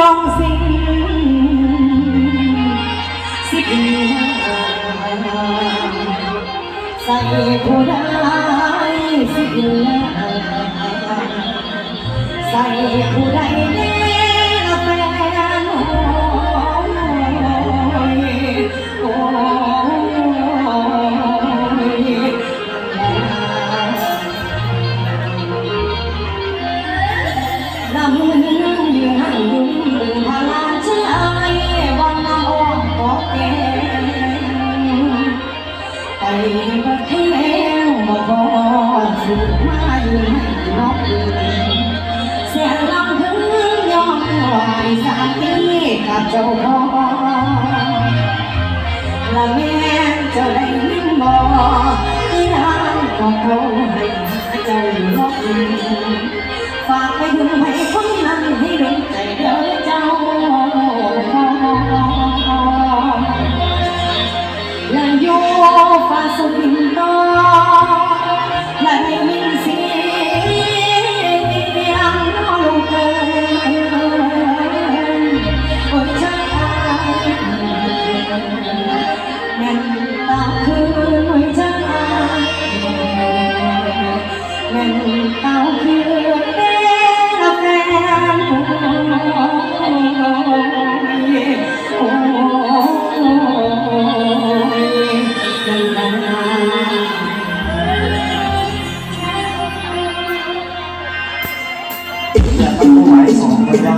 น้องสิ้นสิบใส่ผู้ได้สิบใส่ผู้ได้ ถูกไม้นกเสียงลำพึงยอมไหวสามีกับเจ้าพ่อละแม่เจ้าได้นิ่งบ่ที่นางก็เขาให้เจ้านกฝากไปถึงให้คนนั้นให้รู้ใจเดยอเจ้าและโยฟ้าสุดหินโต เต่าคือแม่ละแฟนโอ้หมายของพระเจ้